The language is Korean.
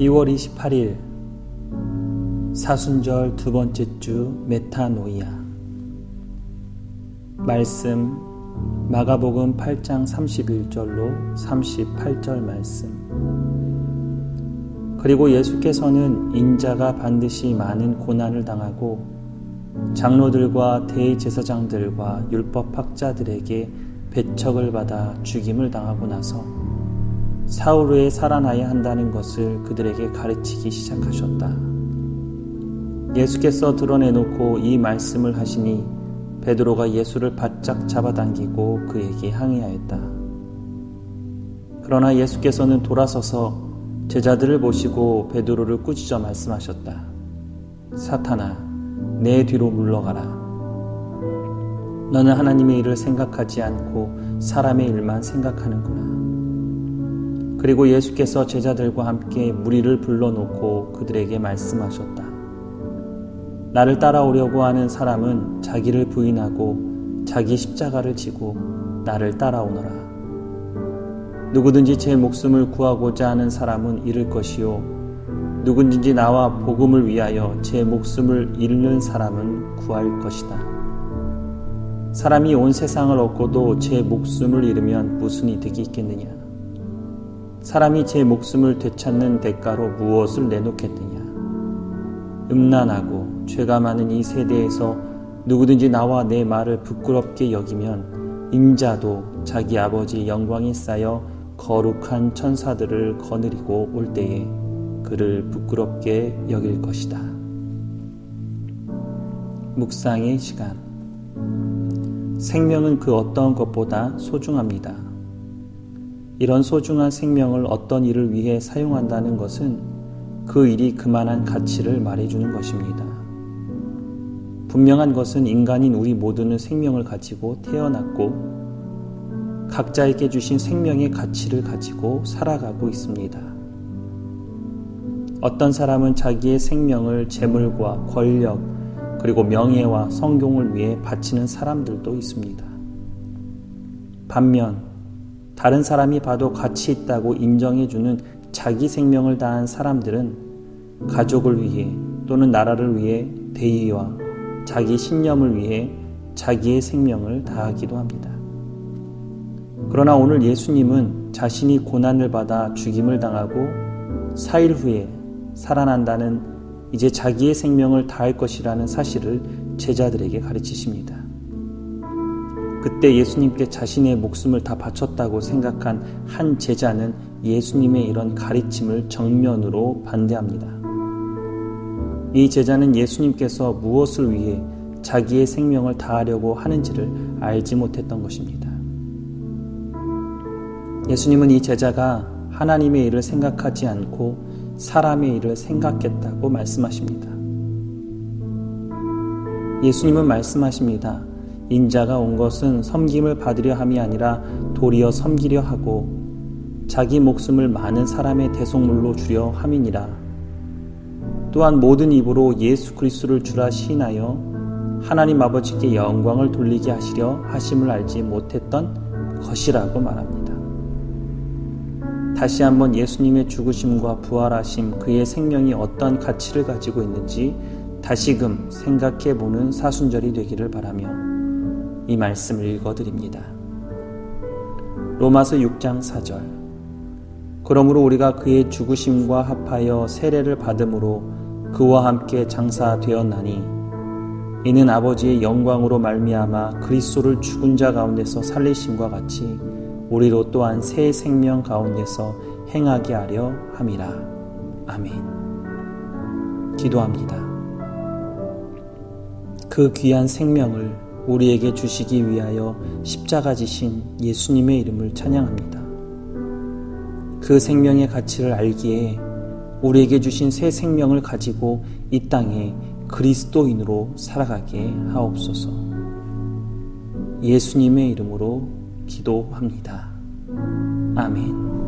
2월 28일 사순절 두 번째 주 메타노이아. 말씀 마가복음 8장 31절로 38절 말씀. 그리고 예수께서는 인자가 반드시 많은 고난을 당하고 장로들과 대제사장들과 율법학자들에게 배척을 받아 죽임을 당하고 나서 사흘 후에 살아나야 한다는 것을 그들에게 가르치기 시작하셨다. 예수께서 드러내놓고 이 말씀을 하시니 베드로가 예수를 바짝 잡아당기고 그에게 항의하였다. 그러나 예수께서는 돌아서서 제자들을 보시고 베드로를 꾸짖어 말씀하셨다. 사탄아, 내 뒤로 물러가라. 너는 하나님의 일을 생각하지 않고 사람의 일만 생각하는구나. 그리고 예수께서 제자들과 함께 무리를 불러놓고 그들에게 말씀하셨다. 나를 따라오려고 하는 사람은 자기를 부인하고 자기 십자가를 지고 나를 따라오너라. 누구든지 제 목숨을 구하고자 하는 사람은 잃을 것이요. 누구든지 나와 복음을 위하여 제 목숨을 잃는 사람은 구할 것이다. 사람이 온 세상을 얻고도 제 목숨을 잃으면 무슨 이득이 있겠느냐? 사람이 제 목숨을 되찾는 대가로 무엇을 내놓겠느냐? 음란하고 죄가 많은 이 세대에서 누구든지 나와 내 말을 부끄럽게 여기면 인자도 자기 아버지 영광이 쌓여 거룩한 천사들을 거느리고 올 때에 그를 부끄럽게 여길 것이다. 묵상의 시간. 생명은 그 어떤 것보다 소중합니다. 이런 소중한 생명을 어떤 일을 위해 사용한다는 것은 그 일이 그만한 가치를 말해주는 것입니다. 분명한 것은 인간인 우리 모두는 생명을 가지고 태어났고 각자에게 주신 생명의 가치를 가지고 살아가고 있습니다. 어떤 사람은 자기의 생명을 재물과 권력 그리고 명예와 성공을 위해 바치는 사람들도 있습니다. 반면 다른 사람이 봐도 가치 있다고 인정해주는 자기 생명을 다한 사람들은 가족을 위해 또는 나라를 위해 대의와 자기 신념을 위해 자기의 생명을 다하기도 합니다. 그러나 오늘 예수님은 자신이 고난을 받아 죽임을 당하고 4일 후에 살아난다는 이제 자기의 생명을 다할 것이라는 사실을 제자들에게 가르치십니다. 그때 예수님께 자신의 목숨을 다 바쳤다고 생각한 한 제자는 예수님의 이런 가르침을 정면으로 반대합니다. 이 제자는 예수님께서 무엇을 위해 자기의 생명을 다하려고 하는지를 알지 못했던 것입니다. 예수님은 이 제자가 하나님의 일을 생각하지 않고 사람의 일을 생각했다고 말씀하십니다. 예수님은 말씀하십니다. 인자가 온 것은 섬김을 받으려 함이 아니라 도리어 섬기려 하고 자기 목숨을 많은 사람의 대속물로 주려 함이니라. 또한 모든 입으로 예수 그리스도를 주라 시인하여 하나님 아버지께 영광을 돌리게 하시려 하심을 알지 못했던 것이라고 말합니다. 다시 한번 예수님의 죽으심과 부활하심 그의 생명이 어떤 가치를 가지고 있는지 다시금 생각해 보는 사순절이 되기를 바라며 이 말씀을 읽어드립니다. 로마서 6장 4절 그러므로 우리가 그의 죽으심과 합하여 세례를 받음으로 그와 함께 장사되었나니 이는 아버지의 영광으로 말미암아 그리스도를 죽은 자 가운데서 살리심과 같이 우리로 또한 새 생명 가운데서 행하게 하려 함이라. 아멘. 기도합니다. 그 귀한 생명을 우리에게 주시기 위하여 십자가 지신 예수님의 이름을 찬양합니다. 그 생명의 가치를 알기에 우리에게 주신 새 생명을 가지고 이 땅에 그리스도인으로 살아가게 하옵소서. 예수님의 이름으로 기도합니다. 아멘.